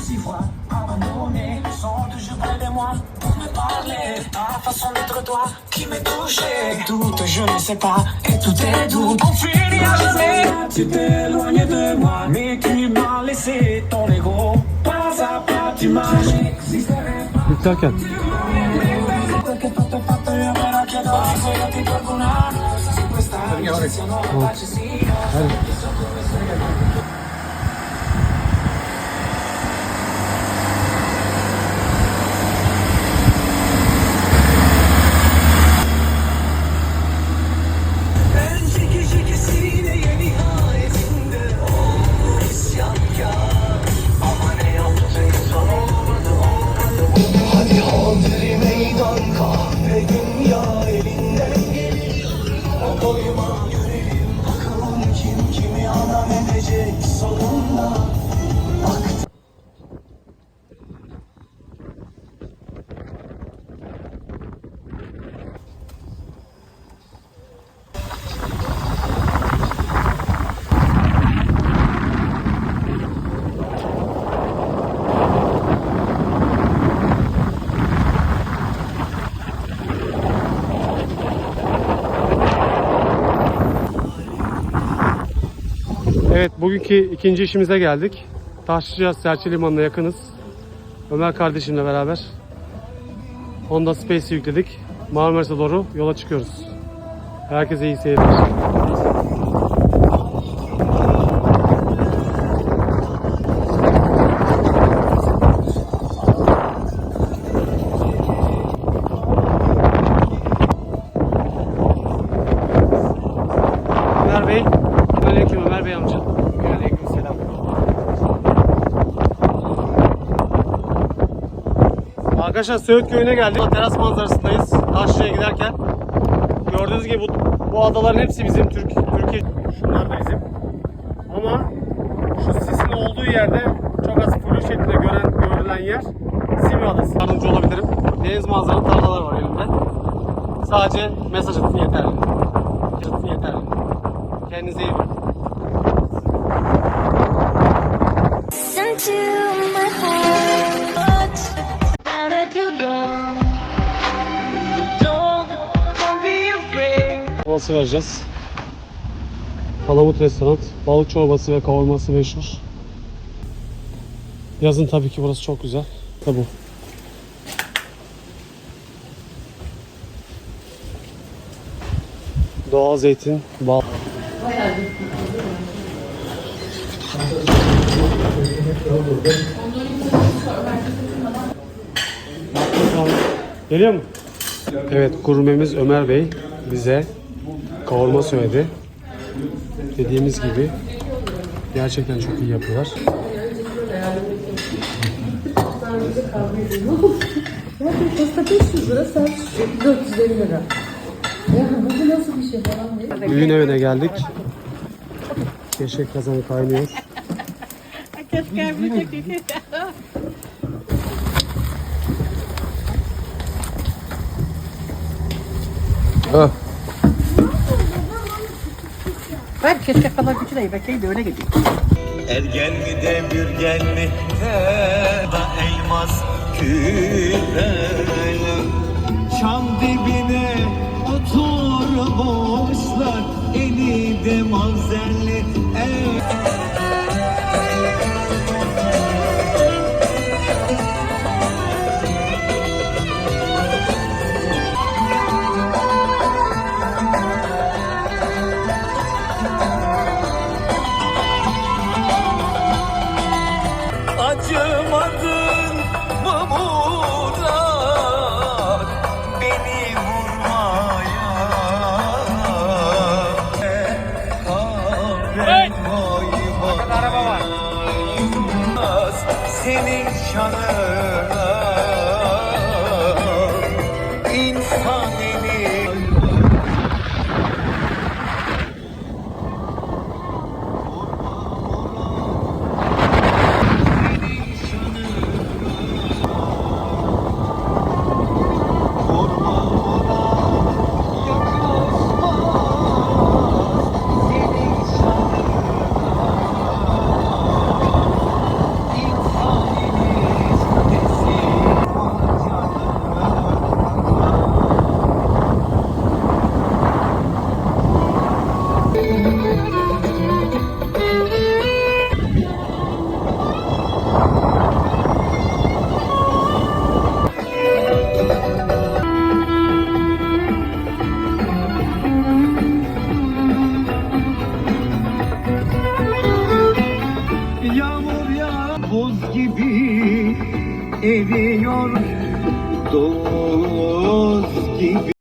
six fois abandonné, sont toujours près de moi pour me parler. Ta façon d'être toi qui me touchait. Tout, je ne sais pas, et tout est doux. On finit à jamais. Tu t'éloignes de moi, mais tu m'as laissé ton ego. Pas à pas, tu m'as. J'existerai pas. Yüklerken. for your mom. Evet bugünkü ikinci işimize geldik. Taşlıca Serçe Limanı'na yakınız. Ömer kardeşimle beraber Honda Space'i yükledik. Marmaris'e doğru yola çıkıyoruz. Herkese iyi seyirler. Arkadaşlar Söğüt Köyü'ne geldik. Teras manzarasındayız. Taşlı'ya giderken. Gördüğünüz gibi bu, bu adaların hepsi bizim Türk, Türkiye. Şunlar da bizim. Ama şu sisin olduğu yerde çok az flu şeklinde gören, görülen yer Simi Adası. Yardımcı olabilirim. Deniz manzaralı tarlalar var elimde. Sadece mesaj atın yeterli. Atın yeterli. Kendinize iyi bakın. Havası vereceğiz. Palamut restoran. Balık çorbası ve kavurması meşhur. Yazın tabii ki burası çok güzel. Tabi bu. Doğal zeytin, bal. Geliyor mu? Evet, gurmemiz Ömer Bey bize kavurma söyledi. Dediğimiz gibi gerçekten çok iyi yapıyorlar. Pasta 500 lira, sen 450 lira. Ya bu nasıl bir şey falan değil. Düğün evine geldik. Keşkek kazanı kaynıyor. Ah, Ben keşke kadar güçlüyüm. Bekleyin de öyle gideyim. Ergen mi demirgen mi da elmas kürelim Çam dibine oturmuşlar Eli de mazerli Acımadın mı Murat? Beni vurmaya Kahve koy Araba var. Senin şanına buz gibi eriyor Dost gibi